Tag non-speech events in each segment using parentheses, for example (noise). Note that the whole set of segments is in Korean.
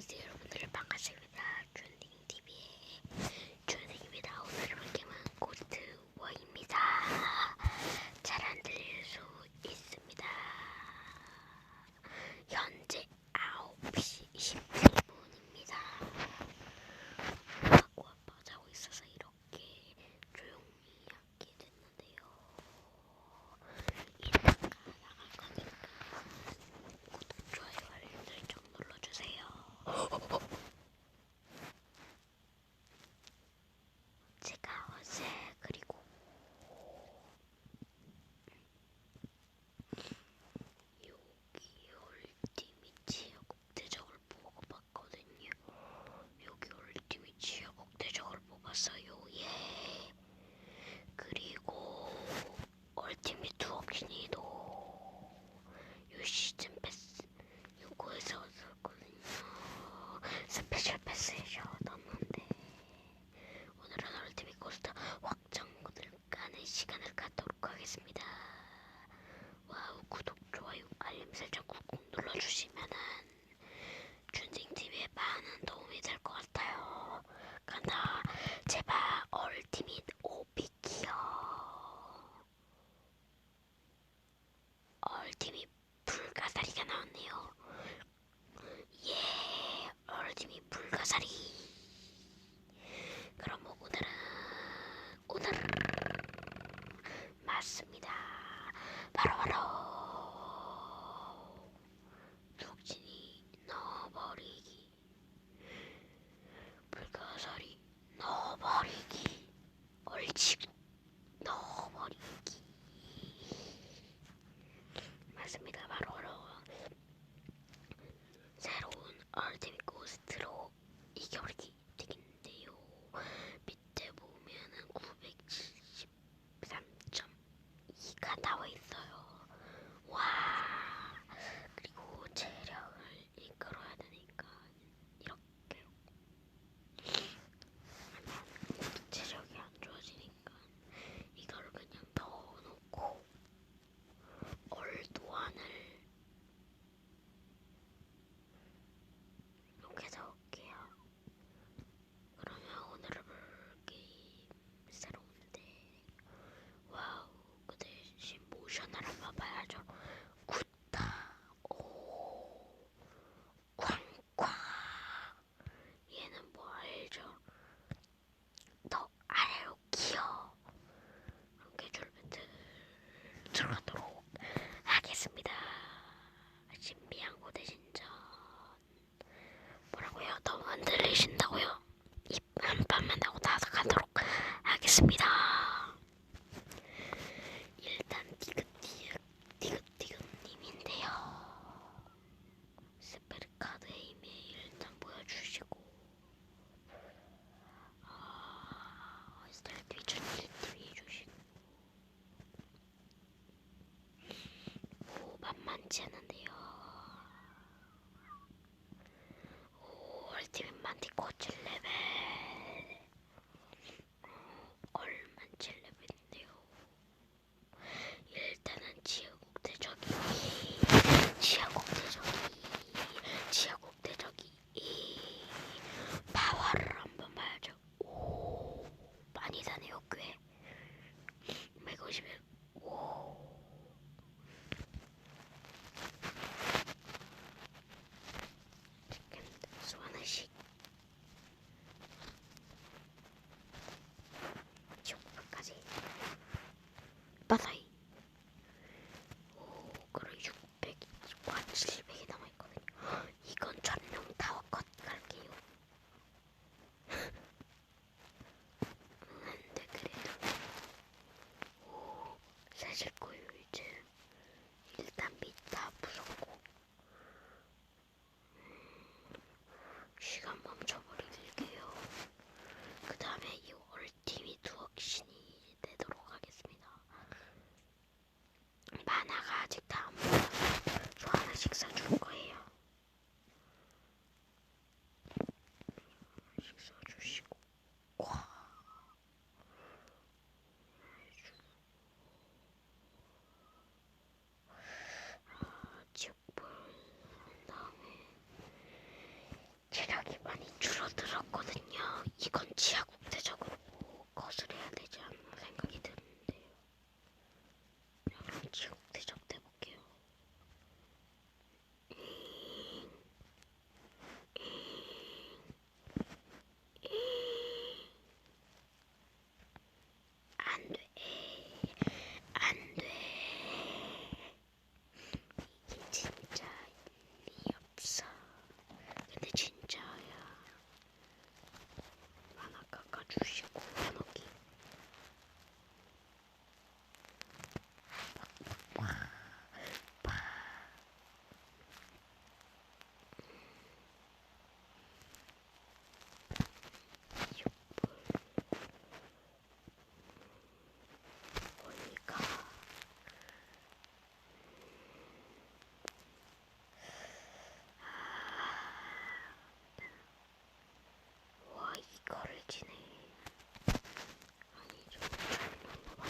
안녕하세요 여러분들. 반갑습니다. 준이 Друзі. 있습니다. 만만치 않은데요. 오 얼티밋 만디 꽂을래. 鬼，没关 máy. 없거든요. 이건 지하 국제적으로 거슬해야 되지 않나 생각이 드는데요. 그럼 지하 국제적 해볼게요. 안 돼. 안 돼. 이게 진짜 리 없어. 근데 진짜야. 하나 깎아주시고 나누기. 보니까 와 이거를 지네 아니 좀 잘못 봐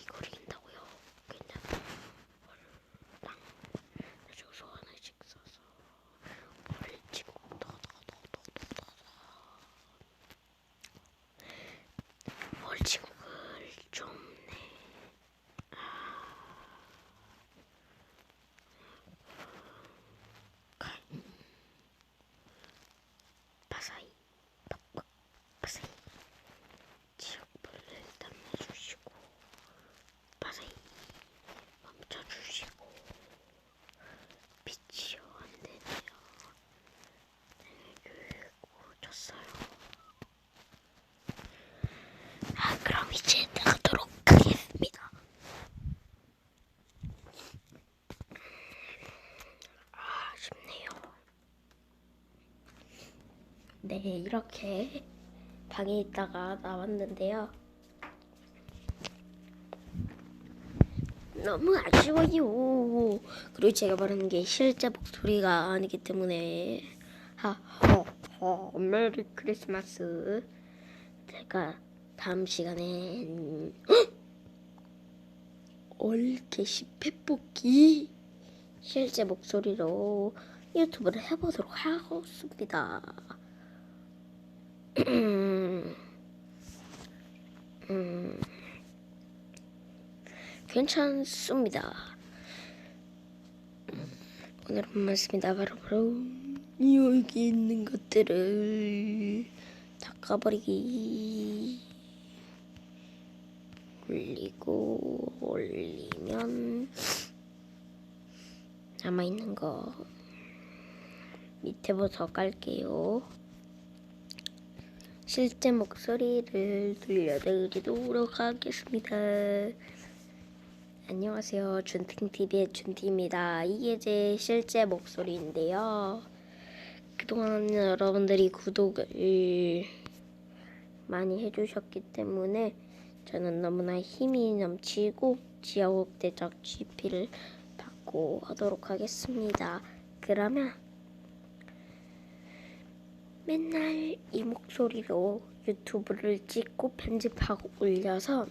이걸 이긴다고요? 괜찮아 월랑 주소 하나씩 써서 월치고 더더더더더더 월치국을 좀 내. 칼. 바사이 빡빡 바사이 지역별로 일단 내주시고 바사이 멈춰주시고 빛이요 안되네요 네, 그리고 줬어요 아 그럼 이제 나가도록 하겠습니다. 아 아쉽네요. 네 이렇게 방에 있다가 나왔는데요. 너무 아쉬워요. 그리고 제가 말하는 게 실제 목소리가 아니기 때문에. 하허허 메리 크리스마스. 제가 다음 시간엔 (gasps) 얼개시 펫뽑기 실제 목소리로 유튜브를 해보도록 하겠습니다. (clears throat) 음, 괜찮습니다. 오늘은 맞습니다. 바로 바로 여기 있는 것들을 닦아버리기. 올리고 올리면 남아 있는 거 밑에부터 깔게요. 실제 목소리를 들려드리도록 하겠습니다. 안녕하세요. 준팅TV의 준티입니다. 이게 제 실제 목소리인데요. 그동안 여러분들이 구독을 많이 해주셨기 때문에 저는 너무나 힘이 넘치고 지하국대적 GP를 받고 하도록 하겠습니다. 그러면 맨날 이 목소리로 유튜브를 찍고 편집하고 올려서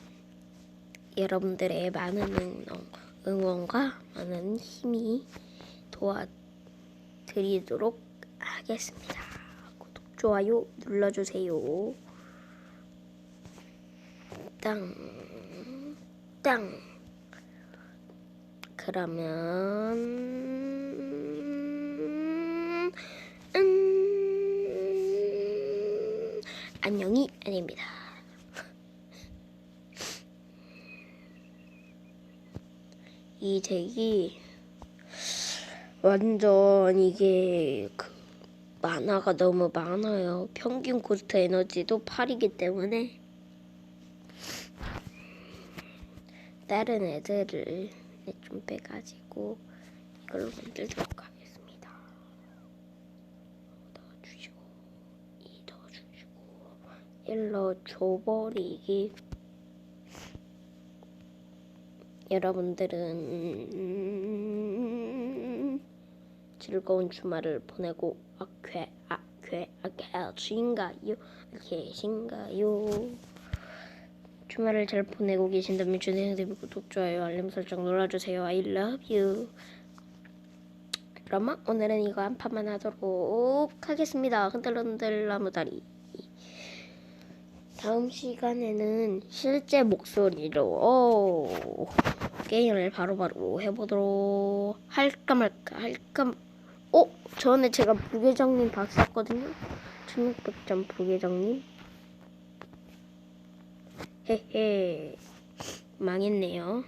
여러분들의 많은 응원, 응원과 많은 힘이 도와드리도록 하겠습니다. 구독, 좋아요 눌러주세요. 땅, 땅. 그러면, 음, 안녕이 아닙니다. 이 덱이 완전 이게 그 만화가 너무 많아요. 평균 코스트 에너지도 8이기 때문에 다른 애들을 좀 빼가지고 이걸로 만들도록 하겠습니다. 넣어주시고 이 넣어주시고 일로 줘버리기 여러분들은 즐거운 주말을 보내고 아쾌 아쾌 아쾌하신가요? 계신가요? 주말을 잘 보내고 계신다면 주내 대비 구독 좋아요 알림 설정 눌러주세요. I love you. 그러면 오늘은 이거 한 판만 하도록 하겠습니다. 흔들흔들 나무다리. 다음 시간에는 실제 목소리로 오, 게임을 바로바로 해보도록 할까 말까 할까 말- 어? 전에 제가 부계장님 봤었거든요 1600점 부계장님 헤헤. 망했네요.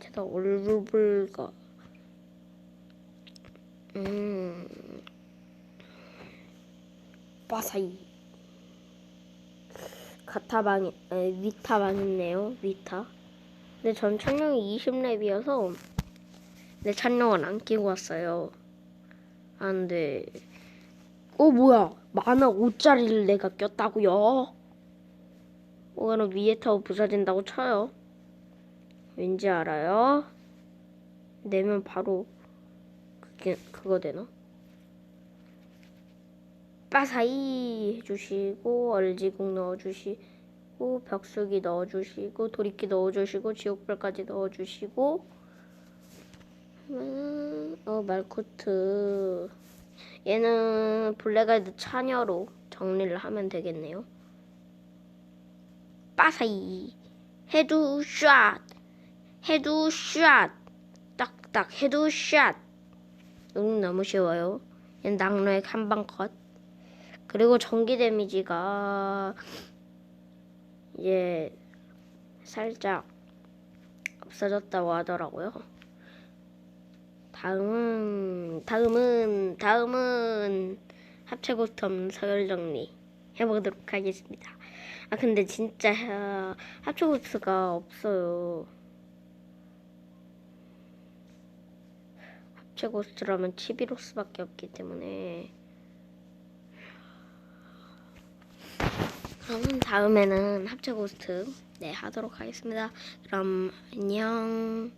제가 올블가 음. 빠사이. 가타 망 에, 위타 망했네요. 위타. 근데 전 찬영이 20렙이어서 내 찬영은 안 끼고 왔어요. 아 근데. 어 뭐야. 만화 5짜리를 내가 꼈다고요 어 그럼 위에 타고 부서진다고 쳐요. 왠지 알아요? 내면 바로 그게 그거 되나? 빠사이 해주시고 얼지국 넣어주시고 벽수기 넣어주시고 도리끼 넣어주시고 지옥불까지 넣어주시고 음, 어 말코트. 얘는 블랙아이드 차녀로 정리를 하면 되겠네요 빠사이. 헤드샷. 헤드샷. 딱딱 헤드샷. 응 너무 쉬워요. 낙로액 한방 컷. 그리고 전기 데미지가 이제 살짝 없어졌다고 하더라고요. 다음은 다음은 다음은 합체 고스텀 서열 정리 해보도록 하겠습니다. 아 근데 진짜 아, 합체 고스가 없어요. 합체 고스트라면 치비로스밖에 없기 때문에 그러면 다음에는 합체 고스트 네 하도록 하겠습니다. 그럼 안녕.